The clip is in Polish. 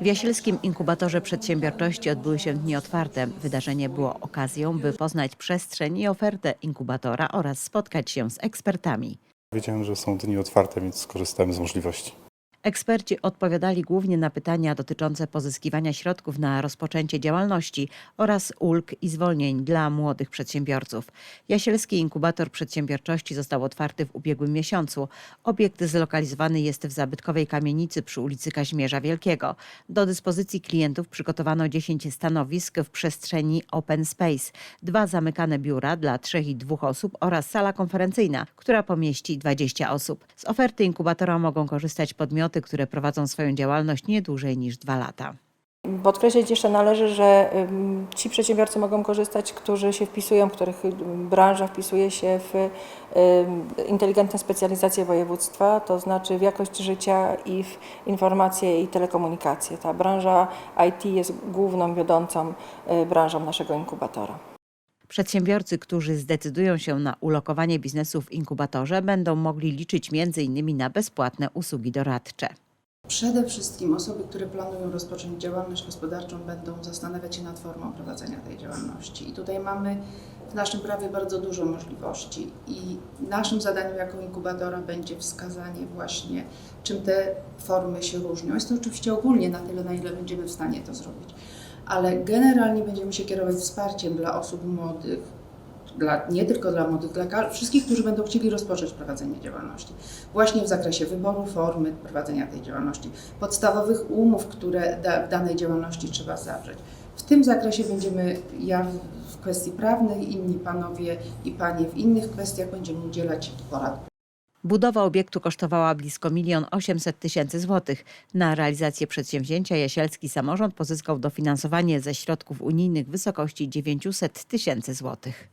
W Jasielskim Inkubatorze Przedsiębiorczości odbyły się dni otwarte. Wydarzenie było okazją, by poznać przestrzeń i ofertę inkubatora oraz spotkać się z ekspertami. Wiedziałem, że są dni otwarte, więc skorzystałem z możliwości. Eksperci odpowiadali głównie na pytania dotyczące pozyskiwania środków na rozpoczęcie działalności oraz ulg i zwolnień dla młodych przedsiębiorców. Jasielski Inkubator Przedsiębiorczości został otwarty w ubiegłym miesiącu. Obiekt zlokalizowany jest w zabytkowej kamienicy przy ulicy Kazimierza Wielkiego. Do dyspozycji klientów przygotowano 10 stanowisk w przestrzeni open space, dwa zamykane biura dla trzech i dwóch osób oraz sala konferencyjna, która pomieści 20 osób. Z oferty inkubatora mogą korzystać podmioty, które prowadzą swoją działalność nie dłużej niż dwa lata. Podkreślić jeszcze należy, że ci przedsiębiorcy mogą korzystać, którzy się wpisują, których ym, branża wpisuje się w inteligentne specjalizacje województwa, to znaczy w jakość życia i w informacje i telekomunikacje. Ta branża IT jest główną, wiodącą y, branżą naszego inkubatora. Przedsiębiorcy, którzy zdecydują się na ulokowanie biznesu w inkubatorze, będą mogli liczyć m.in. na bezpłatne usługi doradcze. Przede wszystkim osoby, które planują rozpocząć działalność gospodarczą, będą zastanawiać się nad formą prowadzenia tej działalności. I tutaj mamy w naszym prawie bardzo dużo możliwości i naszym zadaniem jako inkubatora będzie wskazanie właśnie, czym te formy się różnią. Jest to oczywiście ogólnie na tyle, na ile będziemy w stanie to zrobić, ale generalnie będziemy się kierować wsparciem dla osób młodych, dla, nie tylko dla młodych, dla wszystkich, którzy będą chcieli rozpocząć prowadzenie działalności. Właśnie w zakresie wyboru formy prowadzenia tej działalności, podstawowych umów, które da, w danej działalności trzeba zawrzeć. W tym zakresie będziemy, ja w- kwestii prawnej, inni panowie i panie w innych kwestiach będziemy udzielać porad. Budowa obiektu kosztowała blisko 1 800 tysięcy złotych. Na realizację przedsięwzięcia Jasielski Samorząd pozyskał dofinansowanie ze środków unijnych w wysokości 900 tysięcy złotych.